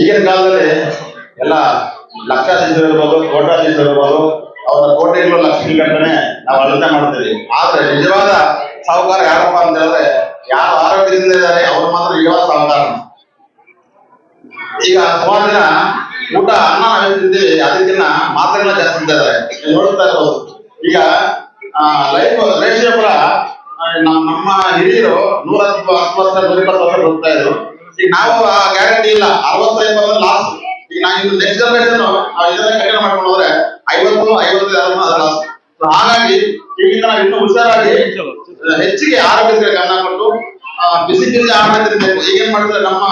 ಈಗಿನ ಕಾಲದಲ್ಲಿ ಎಲ್ಲ ಲಕ್ಷಾಧೀಶರು ಇರ್ಬೋದು ಕೋಟ್ಯಾಧೀಶರು ಇರ್ಬೋದು ಅವರ ಕೋಟೆಗಳು ಲಕ್ಷ್ಮೀ ಗಂಟನೆ ನಾವು ಅಳತೆ ಮಾಡ್ತೀವಿ. ಆದ್ರೆ ನಿಜವಾದ ಸಾಹುಕಾರ ಯಾರಪ್ಪ ಅಂತ ಹೇಳಿದ್ರೆ ಯಾರು ಆರೋಗ್ಯದಿಂದ ಇದ್ದಾರೆ, ಅವ್ರು ಮಾತ್ರ ನಿಜವಾದ ಸಾಹುಕಾರ. ಈಗ ಸುಮಾರು ಜನ ಊಟ, ಅನ್ನ ನಾವು ತಿಂತೀವಿ ಅದಕ್ಕಿಂತ ಮಾತ್ರೆಗಳನ್ನ ಜಾಸ್ತಿ ಇದ್ದಾರೆ ನೋಡುತ್ತಾ ನೋಡ್ತಾ ಇರ್ಬೋದು. ಈಗ ಲೈಫ್ ರೇಷಿಯೋ ಕೂಡ ನಮ್ಮ ನಮ್ಮ ಹಿರಿಯರು ನೂರ ಹತ್ತು ಹತ್ತು ವರ್ಷ, ನೂರ ಇಪ್ಪತ್ತು ವರ್ಷ ಬದುಕ್ತಾ ಇದ್ರು. ಈಗ ನಾವು, ಆ ಗ್ಯಾರಂಟಿ ಇಲ್ಲ. ಅರವತ್ತು ಐವತ್ತು ಲಾಸ್ಟ್ ಈಗ ನಾವು ಇನ್ನು ನೆಕ್ಸ್ಟ್ ಜನರೇಷನ್ ನಾವು ಇದನ್ನ ಕಠಿಣ ಮಾಡ್ಕೊಂಡು ಹೋದ್ರೆ ಐವತ್ತು ಐವತ್ತು ಅದ್ರ ಲಾಸ್ ಹಾಗಾಗಿ ಈಗಿಂದ ನಾವು ಇನ್ನೂ ಹುಷಾರಾಗಿ ಹೆಚ್ಚಿಗೆ ಆರೋಗ್ಯದ ಗಮನ ಕೊಟ್ಟು ಬಿಸಿ ಬಿಸಿ ಆಹಾರ ತಿನ್ನಬೇಕು ಈಗ ಏನ್ ಮಾಡ್ತಾರೆ ನಮ್ಮ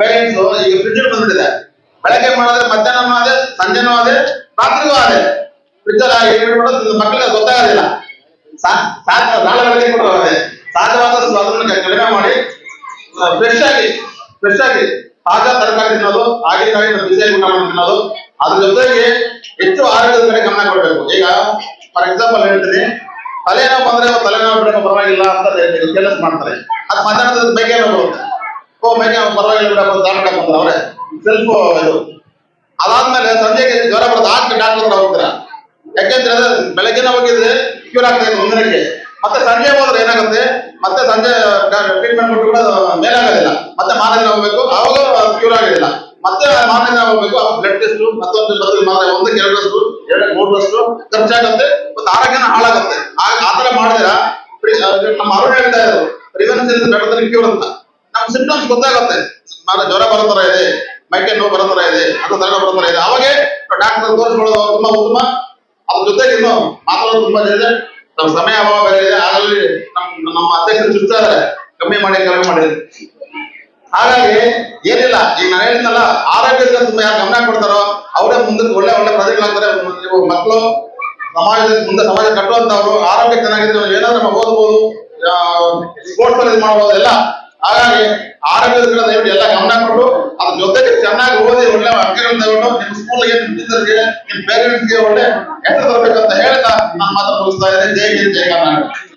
ಪೇರೆಂಟ್ಸ್ ಈಗ ಫ್ರಿಡ್ಜ್ ಬಂದ್ಬಿಟ್ಟಿದೆ ಬೆಳಗ್ಗೆ ಮಾಡಿದ್ರೆ ಮಧ್ಯಾಹ್ನ ಅದೇ, ಸಂಜೆನೂ ಅದೇ, ರಾತ್ರಿಗೂ ಆದೆ ಫ್ರಿಡ್ಜ್ ಇಟ್ಬಿಟ್ಟು ಮಕ್ಕಳಿಗೆ ಗೊತ್ತಾಗೋದಿಲ್ಲ. ಸಾ- ನಾಳೆ ಬೆಳಗ್ಗೆ ಕೂಡ ಅದೇ ಸಾಧ್ಯವಾದಷ್ಟು ಅದನ್ನ ಕಡಿಮೆ ಮಾಡಿ ಫ್ರೆಶ್ ಆಗಿ ಫ್ರೆಶ್ ಆಗಿ. ತಾಜಾ ತರಕಾರಿ ತಿನ್ನೋದು ಆಗಿನಕಾಯಿ ಬಿಸಿಯಾಗಿ ಊಟ ಮಾಡಿ ತಿನ್ನೋದು. ಅದ್ರ ಜೊತೆಗೆ ಹೆಚ್ಚು ಆರೋಗ್ಯದ ಕಡೆ ಗಮನ ಕೊಡಬೇಕು. ಈಗ ಫಾರ್ ಎಕ್ಸಾಂಪಲ್ ಹೇಳ್ತೀನಿ, ತಲೆನೋವು ಬಂದ್ರೆ ತಲೆನೋವು ಬಿಡೋ ಪರವಾಗಿಲ್ಲ ಅಂತ ಕೆಲಸ ಮಾಡ್ತಾರೆ. ಅದು ಮಧ್ಯಾಹ್ನದ ಬೇಗ ಬರುತ್ತೆ. ಓ ಮೇಗೆ ಪರವಾಗಿಲ್ಲ ಬಿಡಪ್ಪ ದಾಟ ಬಂದ್ರೆ ಅವರೇ. ಸೆಲ್ಫ್ ಇದು. ಅದಾದ್ಮೇಲೆ ಸಂಜೆಗೆ ಜ್ವರ ಬರುತ್ತೆ. ಆಗ ಡಾಕ್ಟರ್ ಹೋಗ್ತೀರಾ? ಯಾಕೆಂದ್ರೆ ಬೆಳಗ್ಗೆನ ಹೋಗಿದ್ರೆ ಕ್ಯೂರ್ ಆಗ್ತಾ ಇದೆ ಒಂದಿನಕ್ಕೆ. ಮತ್ತೆ ಸಂಜೆ ಹೋದ್ರೆ ಏನಾಗುತ್ತೆ? ಮತ್ತೆ ಸಂಜೆ ಟ್ರೀಟ್ಮೆಂಟ್ ಕೊಟ್ಟು ಕೂಡ ಮೇಲಾಗೋದಿಲ್ಲ. ಮತ್ತೆ ಮಾರನೇ ಹೋಗ್ಬೇಕು ಅವಾಗ ಕ್ಯೂರ್ ಆಗಿಲ್ಲ ಮತ್ತೆ ಮಾರನೇ ಹೋಗ್ಬೇಕು ಅವಾಗ ಬ್ಲಡ್ ಟೆಸ್ಟ್ ಮತ್ತೊಂದು ಮಾತ್ರ ಒಂದಕ್ಕೆ ಎರಡರಷ್ಟು ಎರಡು ಮೂರರಷ್ಟು ಖರ್ಚಾಗುತ್ತೆ ಮತ್ತೆ ಆರೋಗ್ಯನ ಹಾಳಾಗುತ್ತೆ. ಆತರ ಮಾಡಿದ್ರ ನಮ್ಮ ಅರುಣ್ ಹೇಳ್ತಾ ಇದ್ರು ಪ್ರಿವೆನ್ಷನ್ ಇಸ್ ಕ್ಯೂರ್ ಅಂತ. ನಮ್ ಸಿಂಪ್ಟಮ್ಸ್ ಗೊತ್ತಾಗುತ್ತೆ. ಜ್ವರ ಬರೋ ತರ ಇದೆ, ಮೈಕೆ ನೋವು ಬರೋ ತರ ಇದೆ ಅಥವಾ ತಲೆ ಬರೋ ತರ ಇದೆ. ಅವಾಗೆ ಡಾಕ್ಟರ್ ತೋರಿಸ್ಕೊಳ್ಳೋದು ತುಂಬಾ ಉತ್ತಮ. ಅದ್ರ ಜೊತೆಗೆ ಇನ್ನು ಮಾತಾಡೋದು ತುಂಬಾ ಇದೆ ನಮ್ಮ ಸಮಯ ಅಭಾವ ಬೇರೆ ಇದೆ. ಆಗಲಿ ನಮ್ಮ ನಮ್ಮ ಅಧ್ಯಕ್ಷರು ಕಮ್ಮಿ ಮಾಡಿ, ಕಡಿಮೆ ಮಾಡಿ. ಹಾಗಾಗಿ ಏನಿಲ್ಲ ಈಗ ನಾನು ಹೇಳಿದ್ನಲ್ಲ ಆರೋಗ್ಯದ ತುಂಬಾ ಯಾರು ಗಮನ ಕೊಡ್ತಾರೋ, ಅವರೇ ಮುಂದಕ್ಕೆ ಒಳ್ಳೆ ಒಳ್ಳೆ ಪ್ರಜೆಗಳಾಗ್ತಾರೆ ಮಕ್ಕಳು, ಸಮಾಜದ ಮುಂದೆ ಸಮಾಜ ಕಟ್ಟುವಂತವ್ರು, ಆರೋಗ್ಯ ಚೆನ್ನಾಗಿದ್ರೆ ಏನಾದ್ರೂ ನಾವು ಓದ್ಬೋದು ಸ್ಪೋರ್ಟ್ಸ್ ಅಲ್ಲಿ ಮಾಡ್ಬೋದು, ಎಲ್ಲ. ಹಾಗಾಗಿ ಆರೋಗ್ಯದ ಕಡೆ ದಯವಿಟ್ಟು ಎಲ್ಲ ಗಮನ ಕೊಟ್ಟು, ಅದ್ರ ಜೊತೆಗೆ ಚೆನ್ನಾಗಿ ಓದಿ ಒಳ್ಳೆ ಅಂಕಗಳನ್ನ ತಗೊಂಡು ನಿಮ್ಮ ಸ್ಕೂಲ್ಗೆ ನಿಮ್ಮ ಟೀಚರ್ಗೆ ನಿಮ್ಮ ಪೇರೆಂಟ್ಸ್ಗೆ ಒಳ್ಳೆ ಹೆಸರು ತರಬೇಕಂತ ಹೇಳ್ತಾ ನಾನು ಮಾತ್ರ ಮುಗಿಸ್ತಾ ಇದ್ದೇನೆ ಜೈ ಹಿಂದ್ ಜೈ ಕರ್ನಾಟಕ